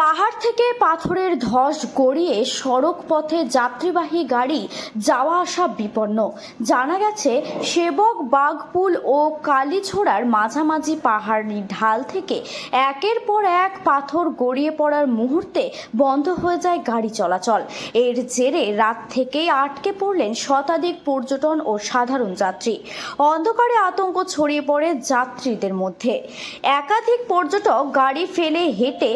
পাহাড় থেকে পাথরের ধস গড়িয়ে সড়ক পথে যাত্রীবাহী গাড়ি যাওয়া আসা বিপন্ন। জানা গেছে, সেবক বাগপুল ও কালীছোড়ার মাঝামাঝি পাহাড়ি ঢাল থেকে একের পর এক পাথর গড়িয়ে পড়ার মুহূর্তে বন্ধ হয়ে যায় গাড়ি চলাচল। এর জেরে রাত থেকেই আটকে পড়লেন শতাধিক পর্যটন ও সাধারণ যাত্রী। অন্ধকারে আতঙ্ক ছড়িয়ে পড়ে যাত্রীদের মধ্যে। একাধিক পর্যটক গাড়ি ফেলে হেঁটে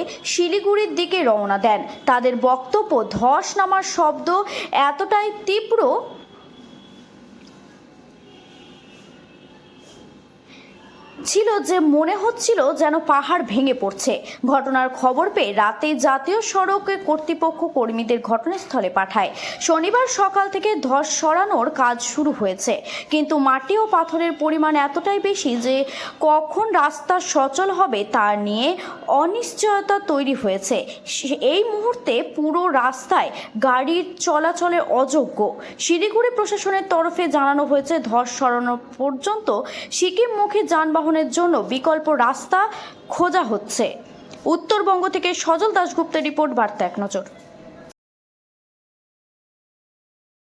শিলিগুড়ির দিকে রওনা দেন। তাদের বক্তব্য ধস নামার শব্দ এতটাই তীব্র ছিল যে মনে হচ্ছিল যেন পাহাড় ভেঙে পড়ছে। ঘটনার খবর পেয়ে রাতে জাতীয় সড়কে কর্তৃপক্ষ কর্মীদের ঘটনাস্থলে পাঠায়। শনিবার সকাল থেকে ধস সরানোর কাজ শুরু হয়েছে। কিন্তু মাটি ও পাথরের পরিমাণ এতটাই বেশি যে কখন রাস্তা সচল হবে তা নিয়ে অনিশ্চয়তা তৈরি হয়েছে। এই মুহূর্তে পুরো রাস্তায় গাড়ির চলাচলের অযোগ্য। শিলিগুড়ি প্রশাসনের তরফে জানানো হয়েছে, ধস সরানো পর্যন্ত সিকিমমুখী যানবাহনের জন্য বিকল্প রাস্তা খোঁজা হচ্ছে। উত্তরবঙ্গ থেকে সজল দাশগুপ্তের রিপোর্ট বার্তা এক নজর।